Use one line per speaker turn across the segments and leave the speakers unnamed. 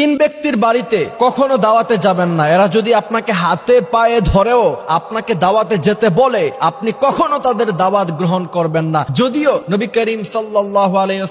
তিন ব্যক্তির বাড়িতে কখনো দাওয়াতে যাবেন না। এরা যদি আপনাকে হাতে পায়ে ধরেও আপনাকে দাওয়াতে যেতে বলে, আপনি কখনো তাদের দাওয়াত গ্রহণ করবেন না। যদিও নবী করিম আলাইহি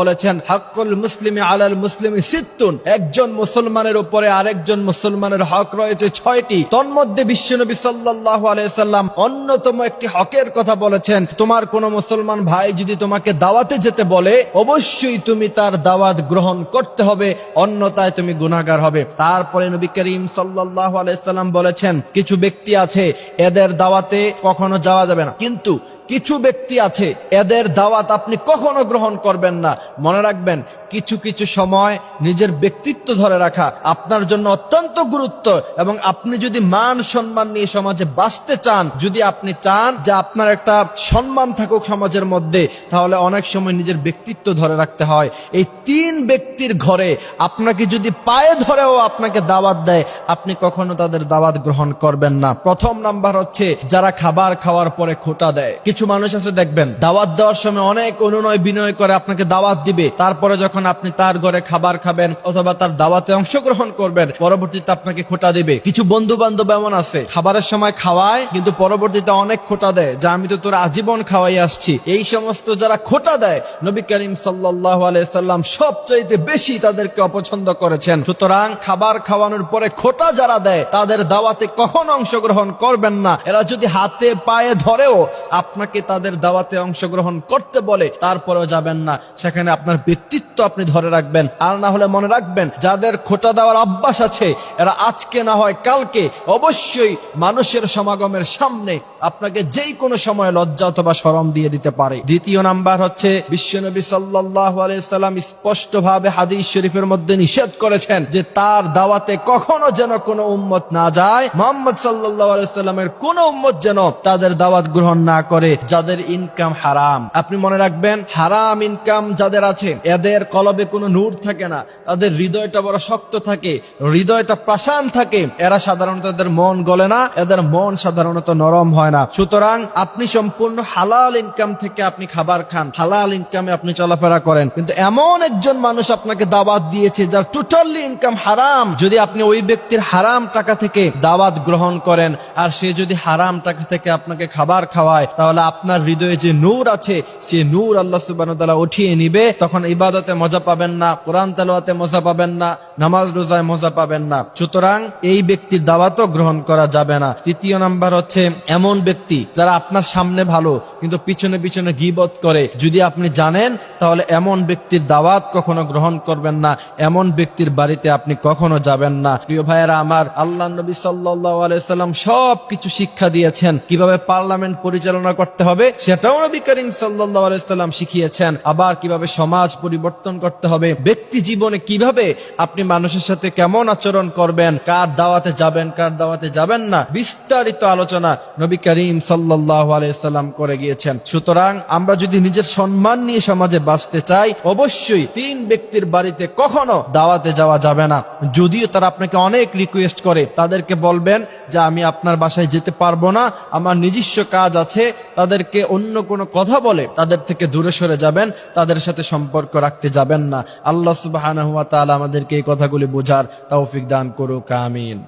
বলেছেন, হাক্কুল মুসলিমি আলাল মুসলিম সিত্তুন। একজন মুসলমানের উপরে আরেকজন মুসলমানের হক রয়েছে ছয়টি। তন্মধ্যে বিশ্বনবী সাল্লাল্লাহু আলাইহি ওয়াসাল্লাম অন্যতম একটি হকের কথা বলেছেন, তোমার কোন মুসলমান ভাই যদি তোমাকে দাওয়াতে যেতে বলে, অবশ্যই তুমি তার দাওয়াত গ্রহণ করতে হবে। অন্যতায় তুমি গুণাগার হবে। তারপরে নবী করিম সাল্লাহ আলাইসাল্লাম বলেছেন, কিছু ব্যক্তি আছে, এদের দাওয়াতে কখনো যাওয়া যাবে না। কিন্তু কিছু ব্যক্তি আছে, এদের দাওয়াত আপনি কখনো গ্রহণ করবেন না। মনে রাখবেন, কিছু কিছু সময় নিজের ব্যক্তিত্ব ধরে রাখা আপনার জন্য অত্যন্ত গুরুত্ব এবং আপনি যদি মান সম্মান নিয়ে সমাজে বাঁচতে চান, যদি আপনি চান যে আপনার একটা সম্মান থাকুক সমাজের মধ্যে, তাহলে অনেক সময় নিজের ব্যক্তিত্ব ধরে রাখতে হয়। এই তিন ব্যক্তির ঘরে আপনাকে যদি পায়ে ধরেও আপনাকে দাওয়াত দেয়, আপনি কখনো তাদের দাওয়াত গ্রহণ করবেন না। প্রথম নাম্বার হচ্ছে, যারা খাবার খাওয়ার পরে খোটা দেয়। কিছু মানুষ আছে, দেখবেন। দাওয়াত দেওয়ার সময় অনেক অনুনয় বিনয় করে আপনাকে দাওয়াত দিবে। তারপরে যখন আপনি তার ঘরে খাবার খাবেন অথবা তার দাওয়াতে অংশগ্রহণ করবেন, পরবর্তীতে আপনাকে খোটা দিবে। কিছু বন্ধু বান্ধব এমন আছে, খাবারের সময় খাওয়ায়, কিন্তু পরবর্তীতে অনেক খোটা দেয়, যা আমি তো তোর আজীবন খাওয়াই আসছি। এই সমস্ত যারা খোটা দেয়, নবী করিম সাল্লাহ আলাইসাল্লাম সবচাইতে বেশি তাদেরকে অপছন্দ করেছেন। সুতরাং খাবার খাওয়ানোর পরে খোটা যারা দেয়, তাদের দাওয়াতে কখন অংশগ্রহণ করবেন না। এরা যদি হাতে পায়ে ধরেও আপনাকে তাদের দাওয়াতে অংশগ্রহণ করতে বলে, তারপরেও যাবেন না। সেখানে আপনার ব্যক্তিত্ব আপনি ধরে রাখবেন। আর না হলে মনে রাখবেন, যাদের খোটা দেওয়ার অভ্যাস আছে, এরা আজকে না হয় কালকে অবশ্যই মানুষের সমাগমের সামনে আপনাকে যেই কোনো সময় লজ্জা অথবা শরম দিয়ে দিতে পারে। দ্বিতীয় নাম্বার হচ্ছে, বিশ্বনবী আলাইসাল্লাম স্পষ্ট ভাবে হাদিস শরীফের মধ্যে নিষেধ করেছেন যে তার দাওয়াতে কখনো যেন কোনো উম্মত না যায়। মোহাম্মদ সাল্লাহ আলাইসাল্লামের কোন উম্মত যেন তাদের দাওয়াত গ্রহণ না করে। যাদের ইনকাম হারাম। আপনি মনে রাখবেন, হারাম ইনকাম যাদের আছে, এদের কলবে কোনো নূর থাকে না, তাদের হৃদয়টা বড় শক্ত থাকে, হৃদয়টা প্রাসান থাকে। এরা সাধারণত এদের মন গলে না, এদের মন সাধারণত নরম হয় না। সুতরাং আপনি সম্পূর্ণ হালাল ইনকাম থেকে আপনি খাবার খান, হালাল ইনকামে আপনি চলাফেরা করেন। কিন্তু এমন একজন মানুষ আপনাকে দাওয়াত দিয়েছে, যার টোটালি ইনকাম হারাম। যদি আপনি ওই ব্যক্তির হারাম টাকা থেকে দাওয়াত গ্রহণ করেন, আর সে যদি হারাম টাকা থেকে আপনাকে খাবার খাওয়ায়, তাহলে আপনার হৃদয়ে যে নূর আছে সে নূর আল্লাহ সুবাহ উঠিয়ে নিবে। তখন ইবাদতে মজা পাবেন না, কোরআন তেলোয়াতে মজা পাবেন না, নামাজ রোজায় মজা পাবেন না। সুতরাং এই ব্যক্তির দাওয়াতও গ্রহণ করা যাবে না। তৃতীয় নাম্বার হচ্ছে এমন ব্যক্তি যারা আপনার সামনে ভালো, কিন্তু পিছনে পিছনে গিবত করে। যদি আপনি জানেন, তাহলে এমন ব্যক্তির দাওয়াত কখনো গ্রহণ করবেন না। এমন ব্যক্তির বাড়িতে আপনি কখনো যাবেন না। প্রিয় ভাইয়েরা আমার আল্লাহ নবী সাল্লাম সব কিছু শিক্ষা দিয়েছেন। কীভাবে পার্লামেন্ট পরিচালনা করতে হবে, সেটাও নবী করিম সাল্লাম শিখিয়েছেন। আবার কীভাবে সমাজ পরিবর্তন করতে হবে, ব্যক্তি জীবনে কীভাবে আপনি মানুষের সাথে কেমন আচরণ করবেন, কার দাওয়াতে যাবেন, কার দাওয়াতে যাবেন না, বিস্তারিত আলোচনা নবী করিম সাল্লাহ আলাইসাল্লাম করে গিয়েছেন। সুতরাং আমরা যদি নিজের সম্মান নিয়ে সমাজে বাঁচতে চাই, অবশ্যই তিন ব্যক্তির বাড়িতে কখনো দাওয়াতে যাওয়া যাবে না। যদিও তারা আপনাকে অনেক রিকোয়েস্ট করে, তাদেরকে বলবেন যে, আমি আপনার বাসায় যেতে পারব না, আমার নিজস্ব কাজ আছে তাদেরকে অন্য কোনো কথা বলে তাদের থেকে দূরে সরে যাবেন, তাদের সাথে সম্পর্ক রাখতে যাবেন না। আল্লাহ সুবাহ আমাদেরকে এই কথাগুলি বোঝার তৌফিক দান করুক, আমিন।